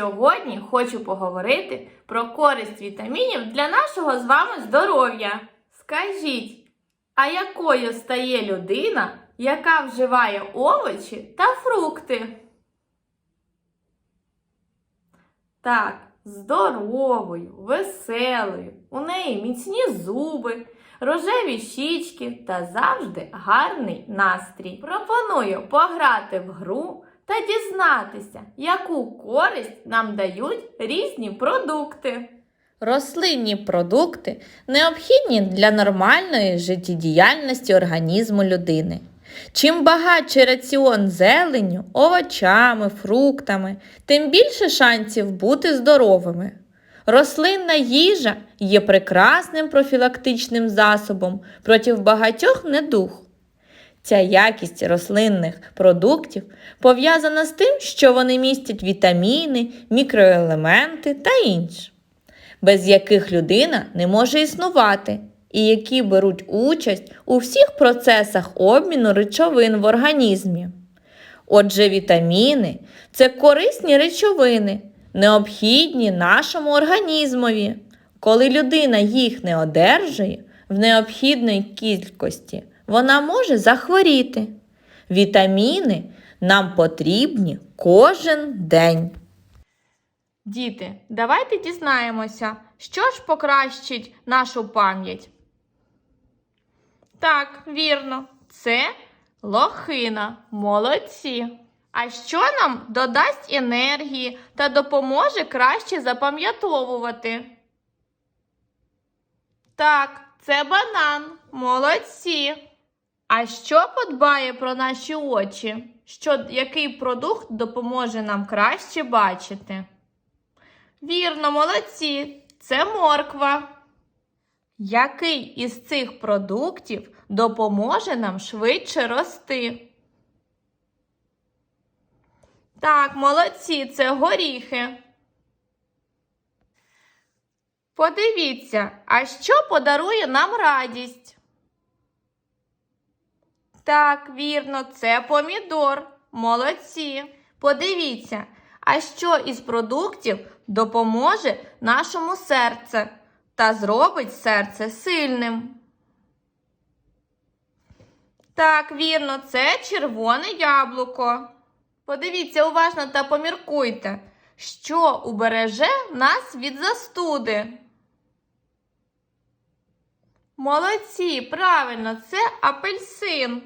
сьогодні хочу поговорити про користь вітамінів для нашого з вами здоров'я. Скажіть, а якою стає людина, яка вживає овочі та фрукти? Так, здоровою, веселою, у неї міцні зуби, рожеві щічки та завжди гарний настрій. Пропоную пограти в гру та дізнатися, яку користь нам дають різні продукти. Рослинні продукти необхідні для нормальної життєдіяльності організму людини. Чим багатший раціон зеленню, овочами, фруктами, тим більше шансів бути здоровими. Рослинна їжа є прекрасним профілактичним засобом проти багатьох недуг. Ця якість рослинних продуктів пов'язана з тим, що вони містять вітаміни, мікроелементи та інше, без яких людина не може існувати, і які беруть участь у всіх процесах обміну речовин в організмі. Отже, вітаміни це корисні речовини, необхідні нашому організмові. Коли людина їх не одержує в необхідної кількості, вона може захворіти. Вітаміни нам потрібні кожен день. Діти, давайте дізнаємося, що ж покращить нашу пам'ять. Так, вірно, це лохина. Молодці. А що нам додасть енергії та допоможе краще запам'ятовувати? Так, це банан. Молодці. А що подбає про наші очі? Що, який продукт допоможе нам краще бачити? Вірно, молодці. Це морква. Який із цих продуктів допоможе нам швидше рости? Так, молодці, це горіхи. Подивіться, а що подарує нам радість? Так, вірно, це помідор. Молодці. Подивіться, а що із продуктів допоможе нашому серцю та зробить серце сильним? Так, вірно, це червоне яблуко. Подивіться уважно та поміркуйте, що убереже нас від застуди. Молодці, правильно, це апельсин.